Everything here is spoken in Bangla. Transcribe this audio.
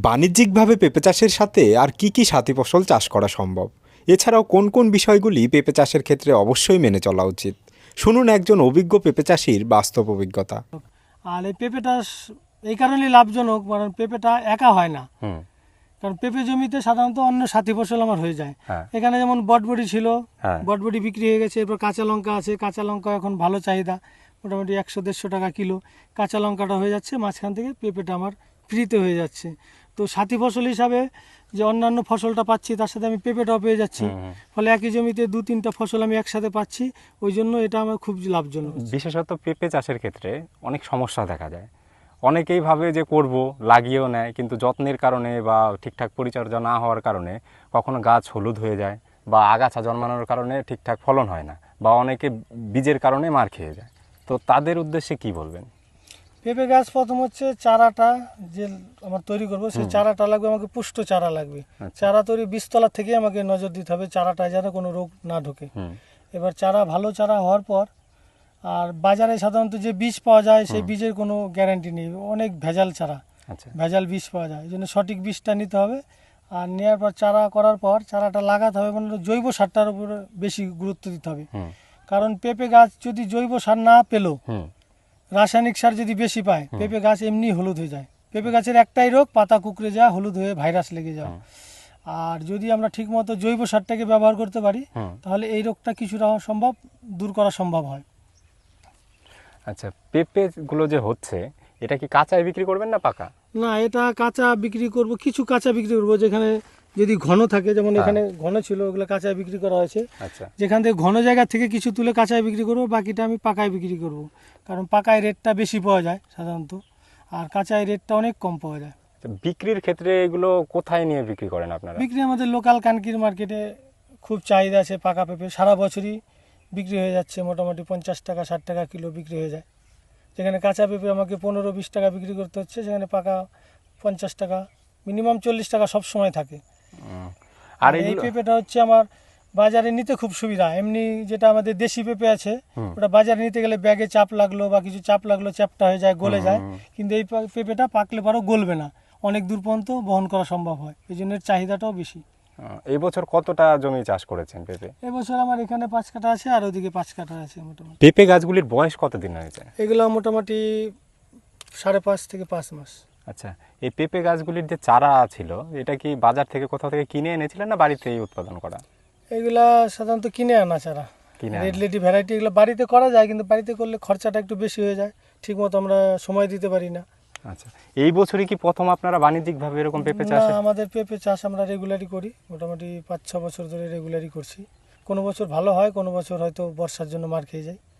বাণিজ্যিকভাবে পেঁপে চাষের সাথে আর কি কি সাথী ফসল চাষ করা সম্ভব? এছাড়াও কোন কোন বিষয়গুলি পেঁপে চাষের ক্ষেত্রে অবশ্যই মেনে চলা উচিত? শুনুন একজন অভিজ্ঞ পেঁপে চাষির বাস্তব অভিজ্ঞতা। আর এই পেঁপেটা স- এই কারণেই লাভজনক কারণ পেঁপেটা একা হয় না। কারণ পেঁপে জমিতে সাধারণত অন্য সাথী ফসল আমার হয়ে যায়। হ্যাঁ। এখানে যেমন বটবডি ছিল হ্যাঁ। বটবডি বিক্রি হয়ে গেছে এরপর কাঁচা লঙ্কা আছে। কাঁচা লঙ্কা এখন ভালো চাহিদা মোটামুটি একশো দেড়শো টাকা কিলো। কাঁচা লঙ্কাটা হয়ে যাচ্ছে মাঝখান থেকে পেঁপেটা আমার ফ্রিতে হয়ে যাচ্ছে। তো সাথী ফসল হিসাবে যে অন্যান্য ফসলটা পাচ্ছি তার সাথে আমি পেঁপেটাও পেয়ে যাচ্ছি। ফলে একই জমিতে দু তিনটা ফসল আমি একসাথে পাচ্ছি ওই জন্য এটা আমার খুব লাভজনক বিশেষত পেঁপে চাষের ক্ষেত্রে অনেক সমস্যা দেখা যায়। অনেকেই ভাবে যে করব লাগিয়েও নেয় কিন্তু যত্নের কারণে বা ঠিকঠাক পরিচর্যা না হওয়ার কারণে কখনো গাছ হলুদ হয়ে যায় বা আগাছা জন্মানোর কারণে ঠিকঠাক ফলন হয় না বা অনেকে বীজের কারণে মার খেয়ে যায়। তো তাদের উদ্দেশ্যে কি বলবেন? পেঁপে গাছ প্রথম হচ্ছে চারাটা যে আমার তৈরি করব সেই চারাটা লাগবে আমাকে পুষ্ট চারা লাগবে। আচ্ছা। চারা তৈরি বীজতলা থেকে আমাকে নজর দিতে হবে চারাটা যেন কোনো রোগ না ঢোকে। এবার চারা ভালো চারা হওয়ার পর আর বাজারে সাধারণত যে বীজ পাওয়া যায় সেই বীজের কোনো গ্যারান্টি নেই। অনেক ভেজাল চারা আচ্ছা। ভেজাল বীজ পাওয়া যায়। এই জন্য সঠিক বীজটা নিতে হবে। আর নেওয়ার পর চারা করার পর চারাটা লাগাতে হবে মানে জৈব সারটার উপরে বেশি গুরুত্ব দিতে হবে। কারণ পেঁপে গাছ যদি জৈব সার না পেল রাসায়নিক সার যদি বেশি পায় পেঁপে গাছ এমনি হলুদ হয়ে যায়। পেঁপে গাছের একটাই রোগ পাতা কুকড়ে যাওয়া হলুদ হয়ে ভাইরাস লেগে যাওয়া। আর যদি আমরা ঠিকমতো জৈব সারটাকে ব্যবহার করতে পারি তাহলে এই রোগটা কিছুটা সম্ভব দূর করা সম্ভব হয়। আচ্ছা পেঁপে গুলো যে হচ্ছে এটা কি কাঁচায় বিক্রি করবেন না পাকা? না এটা কাঁচা বিক্রি করব কিছু কাঁচা বিক্রি করব যেখানে যদি ঘন থাকে যেমন হ্যাঁ। এখানে ঘন ছিল ওগুলো কাঁচায় বিক্রি করা হয়েছে। আচ্ছা। যেখান থেকে ঘন জায়গা থেকে কিছু তুলে কাঁচায় বিক্রি করব বাকিটা আমি পাকায় বিক্রি করব। কারণ পাকায় রেটটা বেশি পাওয়া যায় সাধারণত আর কাঁচায় রেটটা অনেক কম পাওয়া যায়। বিক্রির ক্ষেত্রে এগুলো কোথায় নিয়ে বিক্রি করেন আপনারা? বিক্রি আমাদের লোকাল কানকির মার্কেটে খুব চাহিদা আছে পাকা পেঁপে। সারা বছরই বিক্রি হয়ে যাচ্ছে মোটামুটি পঞ্চাশ টাকা ষাট টাকা কিলো বিক্রি হয়ে যায়। যেখানে কাঁচা পেঁপে আমাকে পনেরো বিশ টাকা বিক্রি করতে হচ্ছে সেখানে পাকা পঞ্চাশ টাকা মিনিমাম চল্লিশ টাকা সব সময় থাকে। আর এই পেঁপেটা হচ্ছে আমার বাজারে নিতে খুব সুবিধা। এমনি যেটা আমাদের দেশি পেঁপে আছে ওটা বাজারে নিতে গেলে ব্যাগে চাপ লাগল বা কিছু চাপ লাগল চ্যাপটা হয়ে যায় গলে যায়। কিন্তু এই পেঁপেটা পাকলে পরেও গলবে না। অনেক দূর পর্যন্ত বহন করা সম্ভব হয়। এই জন্য এর চাহিদাটাও বেশি। এই বছর কতটা জমি চাষ করেছেন পেঁপে? এবছর আমার এখানে পাঁচ কাঠা আছে আর ওদিকে পাঁচ কাঠা আছে মোটামুটি। পেঁপে গাছগুলির বয়স কতদিন হয়েছে? এগুলো মোটামুটি সাড়ে পাঁচ থেকে পাঁচ মাস। আচ্ছা এই পেঁপে গাছগুলির যে চারা ছিল এটা কি বাজার থেকে কোথাও থেকে কিনে এনেছিলেন না বাড়িতেই উৎপাদন করা? এগুলা সাধারণত কিনে আনা চারা কিনে আনা। রেড লেডি ভ্যারাইটি এগুলো বাড়িতে করা যায় কিন্তু বাড়িতে করলে খরচাটা একটু বেশি হয়ে যায় ঠিকমতো আমরা সময় দিতে পারি না। আচ্ছা এই বছরই কি প্রথম আপনারা বাণিজ্যিকভাবে এরকম পেঁপে চাষ আমাদের পেঁপে চাষ আমরা রেগুলারই করি মোটামুটি পাঁচ ছ বছর ধরে রেগুলারই করছি। কোনো বছর ভালো হয় কোনো বছর হয়তো বর্ষার জন্য মার খেয়ে যায়।